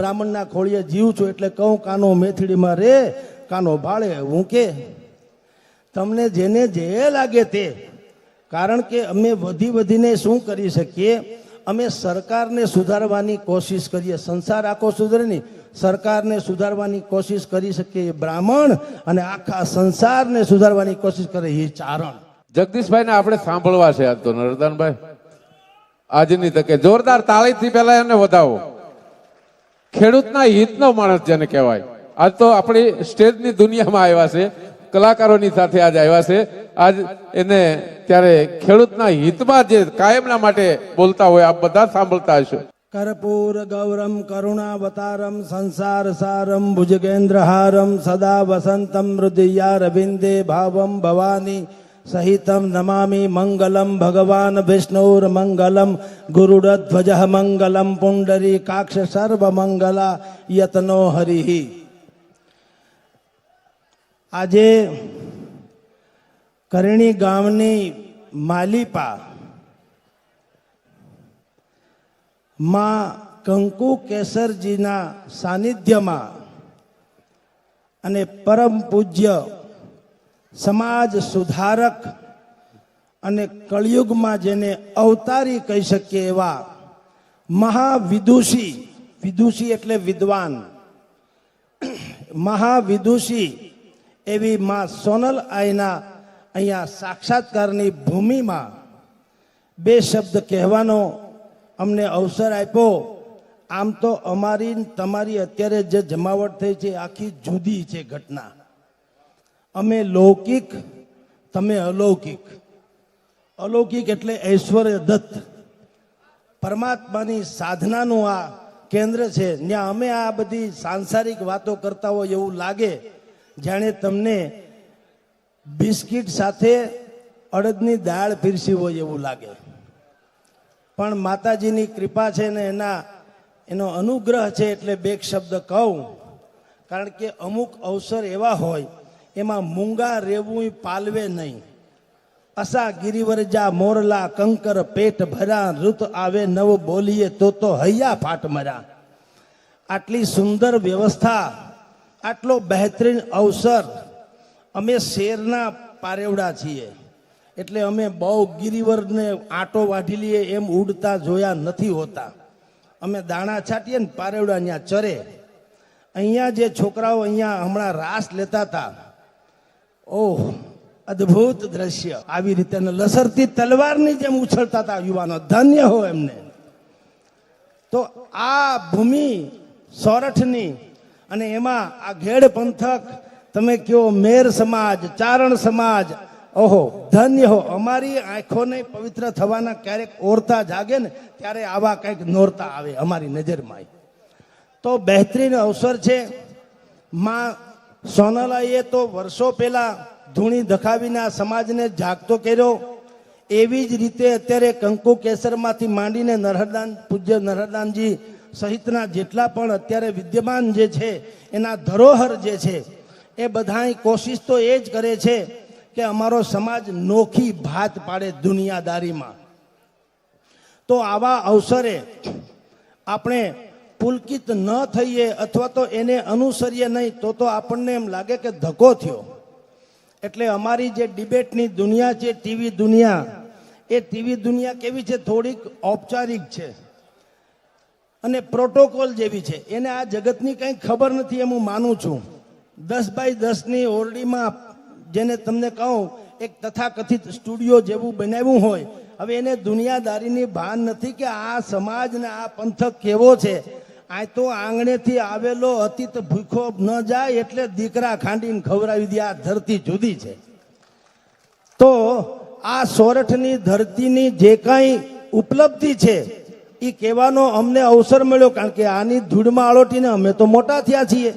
બ્રાહ્મણના ખોળીએ જીવ છું એટલે કહું, કાનો મેથડીમાં રે, કાનો ભાળે, હું કે? તમને જેને જે લાગે તે. કારણ કે અમે વધી વધીને શું કરી શકીએ? અમે સરકારને સુધારવાની કોશિશ કરીએ. સંસાર આખો સુધરે નહીં. સરકારને સુધારવાની કોશિશ કરી શકીએ એ બ્રાહ્મણ અને આખા સંસારને સુધારવાની કોશિશ કરે એ ચારણ. જગદીશભાઈને આપણે સાંભળવા છે આજ તો નરદાનભાઈ આજની તકે જોરદાર તાળીથી પહેલા એને વધાવો. ખેડૂતના હિતનો માણસ જેને કહેવાય. આજ તો આપણી સ્ટેજની દુનિયામાં આવ્યા છે. કલાકારોની સાથે આજ આવ્યા છે. આજ એને ત્યારે ખેડૂતના હિતમાં જે કાયમના માટે બોલતા હોય, આપ બધા સાંભળતા હશો. ગૌરમ, કરુણાવતારમ, સંસાર સારમ, ભુજગેન્દ્રહારમ, સદા વસંતમ હૃદયારવિંદે ભાવમ, ભવાની સહિતમ નમામિ મંગલમ ભગવાન વિષ્ણુર મંગલમ ગુરુડધ્વજ મંગલમ પુંડરી કાક્ષ સર્વ મંગલા યતનો હરિ આજે કરણી ગામની માલિપા માં કંકુ કેસરજીના સાનિધ્યમાં અને પરમ પૂજ્ય સમાજ સુધારક અને કળિયુગમાં જેને અવતારી કહી શકીએ એવા મહાવિદુષી, વિદુષી એટલે વિદ્વાન. મહાવિદુષી એવી માં સોનલ આઈના અહીંયા સાક્ષાત્કારની ભૂમિમાં બે શબ્દ કહેવાનો અમને અવસર આપ્યો. આમ તો અમારી તમારી અત્યારે જે જમાવટ થઈ છે આખી જુદી છે ઘટના. અમે લૌકિક, તમે અલૌકિક. અલૌકિક એટલે ઐશ્વર્ય દત્ત. પરમાત્માની સાધનાનું આ કેન્દ્ર છે. જ્યાં અમે આ બધી સાંસારિક વાતો કરતા હોય એવું લાગે, જાણે તમને બિસ્કિટ સાથે અડદની દાળ પીરસી હોય એવું લાગે. પણ માતાજીની કૃપા છે ને એના, એનો અનુગ્રહ છે એટલે બે શબ્દ કહું. કારણ કે અમુક અવસર એવા હોય એમાં મૂંગા રેવું પાલવે નહીં. અસા ગિરિવરજા મોરલા કંકર પેટ ભરા, ઋત આવે નવ બોલીએ તો તો હૈયા ફાટ મરા. આટલી સુંદર વ્યવસ્થા, આટલો બહેતરીન અવસર, અમે શેરના પારેવડા છીએ. એટલે અમે બહુ ગિરિવરને આંટો વાઢી લઈએ એમ ઉડતા જોયા નથી હોતા. અમે દાણા છાંટીએ ને પારેવડા અહીંયા ચરે. અહીંયા જે છોકરાઓ અહીંયા હમણાં રાસ લેતા હતા ઓહ, અદ્ભુત દ્રશ્ય. આવી રીતે લસરતી તલવારની જેમ ઉછળતા હતા યુવાનો. ધન્ય હો એમને. તો આ ભૂમિ સોરઠની અને એમાં આ ઘેડ પંથક, તમે કયો મેર સમાજ, ચારણ સમાજ, ઓહો, ધન્ય હો. અમારી આંખોને પવિત્ર થવાના ક્યારેક ઓરતા જાગે ને, ત્યારે આવા કંઈક નોરતા આવે અમારી નજરમાં. તો બહેતરીન અવસર છે. માં સોનલાઈએ તો વર્ષો પહેલા ધૂણી દખાવીને આ સમાજને જાગતો કર્યો. એવી જ રીતે અત્યારે કંકુ કેસરમાંથી માંડીને નરહરદાન, પૂજ્ય નરહરદાનજી સહિતના જેટલા પણ અત્યારે વિદ્યમાન જે છે, એના ધરોહર જે છે, એ બધાય કોશિશ તો એ જ કરે છે કે અમારો સમાજ નોખી ભાત પાડે દુનિયાદારીમાં. તો આવા અવસરે આપણે પુલકિત ન થઈએ અથવા તો એને અનુસરીએ નહીં, તો તો આપણને એમ લાગે કે ધક્કો થયો. એટલે અમારી જે ડિબેટની દુનિયા છે, ટીવી દુનિયા, એ ટીવી દુનિયા કેવી છે? થોડીક ઔપચારિક છે. અને પ્રોટોકોલ જેવી છે. એને આ જગતની કંઈ ખબર નથી એમ હું માનું છું. દસ બાય દસની ઓરડીમાં જેને તમને કહું, એક તથાકથિત સ્ટુડિયો જેવું બનાવ્યું હોય, હવે એને દુનિયાદારીની ભાન નથી કે આ સમાજ ને આ પંથક કેવો છે? આ તો આંગણેથી આવેલો અતિત ભૂખો ન જાય એટલે દીકરા ખાંડીને ખવડાવી દે, આ ધરતી જુદી છે. તો આ સોરઠની ધરતીની જે કાંઈ ઉપલબ્ધિ છે એ કહેવાનો અમને અવસર મળ્યો, કારણ કે આની ધૂળમાં આળોટીને અમે તો મોટા થયા છીએ.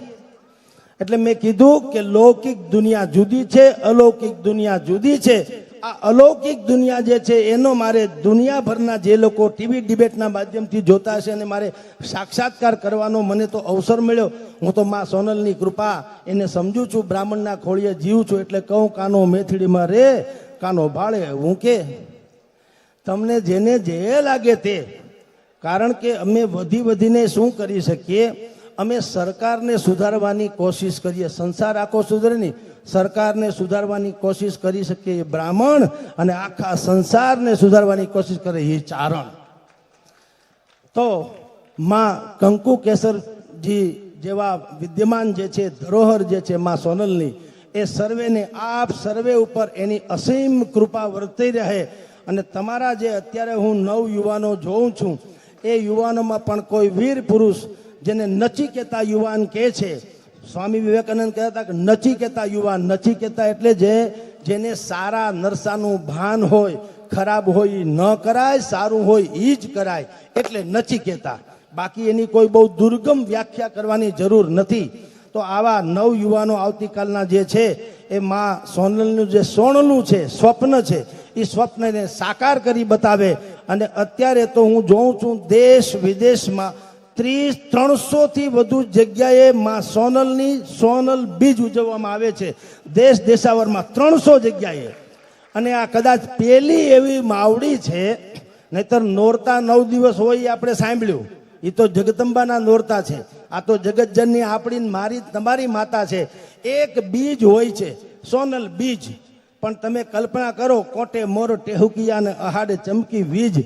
એટલે મેં કીધું કે લૌકિક દુનિયા જુદી છે, અલૌકિક દુનિયા જુદી છે. આ અલૌકિક દુનિયા જે છે, એનો મારે દુનિયાભરના જે લોકો ટીવી ડિબેટના માધ્યમથી જોતા હશે અને મારે સાક્ષાત્કાર કરવાનો મને તો અવસર મળ્યો. હું તો મા સોનલની કૃપા એને સમજું છું, બ્રાહ્મણના ખોળીએ જીવ છું એટલે કહું, કાનો મેથડીમાં રે, કાનો ભાળે હું કે તમને જેને જે લાગે તે. કારણ કે અમે વધી વધીને શું કરી શકીએ? અમે સરકારને સુધારવાની કોશિશ કરીએ. સંસાર આખો સુધરે નહીં. સરકારને સુધારવાની કોશિશ કરી શકે એ બ્રાહ્મણ અને આખા સંસારને સુધારવાની કોશિશ કરે એ ચારણ. તો માં કંકુ કેસરજી જેવા વિદ્યમાન જે છે, ધરોહર જે છે માં સોનલની, એ સર્વેને આપ સર્વે ઉપર એની અસીમ કૃપા વર્તી રહે અને તમારા જે અત્યારે હું નવ યુવાનો જોઉં છું, એ યુવાનોમાં પણ કોઈ વીર પુરુષ જેને નચિકેતા યુવાન કહે છે સ્વામી વિવેકાનંદ કહેતા હતા કે કહેતા યુવાન કહેતા એટલે જે, જેને સારા નરસાનું ભાન હોય, ખરાબ હોય ન કરાય, સારું હોય એ જ કરાય, એટલે નચિકેતા બાકી એની કોઈ બહુ દુર્ગમ વ્યાખ્યા કરવાની જરૂર નથી. તો આવા નવ યુવાનો આવતીકાલના જે છે, એ માં સોનલનું જે સોનલું છે, સ્વપ્ન છે એ સ્વપ્નને સાકાર કરી બતાવે. અને અત્યારે તો હું જોઉં છું, દેશ વિદેશમાં ત્રીસ, ત્રણસો થી વધુ જગ્યાએ માં સોનલની સોનલ બીજ ઉજવવામાં આવે છે. દેશ દેશાવરમાં ત્રણસો જગ્યાએ. અને આ કદાચ પેલી એવી માવડી છે, નહીતર નોરતા નવ દિવસ હોય આપણે સાંભળ્યું. એ તો જગદંબાના નોરતા છે. આ તો જગતજનની આપણી મારી, તમારી માતા છે. એક બીજ હોય છે, સોનલ બીજ. પણ તમે કલ્પના કરો, કોટે મોર ટેહુકિયા અને અહાડે ચમકી વીજ.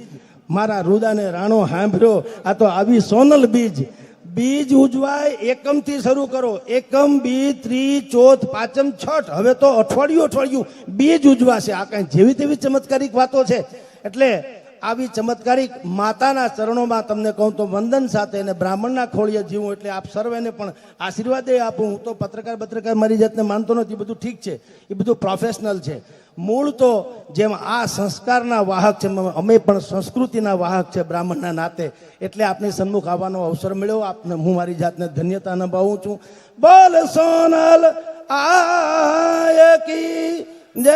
મારા રુદાને રાણો હાંભર્યો આ તો આવી સોનલ બીજ. બીજ ઉજવાય, એકમથી શરૂ કરો. એકમ, બી, ત્રી, ચોથ, પાંચમ, છઠ. હવે તો અઠવાડિયું અઠવાડિયું બીજ ઉજવાશે. આ કઈ જેવી તેવી ચમત્કારિક વાતો છે. એટલે આવી ચમત્કારિક માતાના ચરણોમાં તમને કહું તો વંદન સાથે અને બ્રાહ્મણના ખોળીએ જીવું એટલે આપ સર્વેને પણ આશીર્વાદ આપું. હું તો પત્રકાર પત્રકાર મારી જાતને માનતો નથી. બધું ઠીક છે. એ બધું પ્રોફેશનલ છે. મૂળ તો જેમ આ સંસ્કારના વાહક છે અમે પણ સંસ્કૃતિના વાહક છે બ્રાહ્મણના નાતે. એટલે આપની સન્મુખ આવવાનો અવસર મળ્યો. આપને હું મારી જાતને ધન્યતા અનુભવું છું. બોલ સોનલ આયકી જય.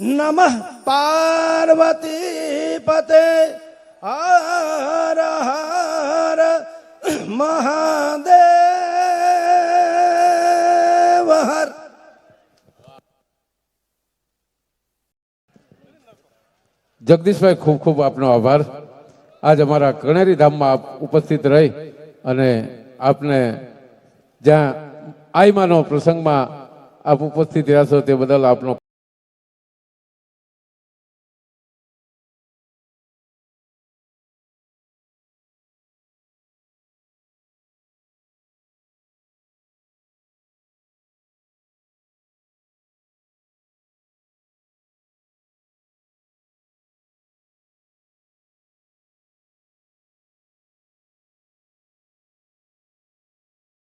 નમઃ. પાર્વતી પતે હર હર મહાદેવ હર. જગદીશભાઈ, ખૂબ ખૂબ આપનો આભાર. આજ અમારા કણેરી ધામમાં આપ ઉપસ્થિત રહી અને આપને જ્યાં આઈમાનો પ્રસંગમાં આપ ઉપસ્થિત રહ્યા છો તે બદલ આપનો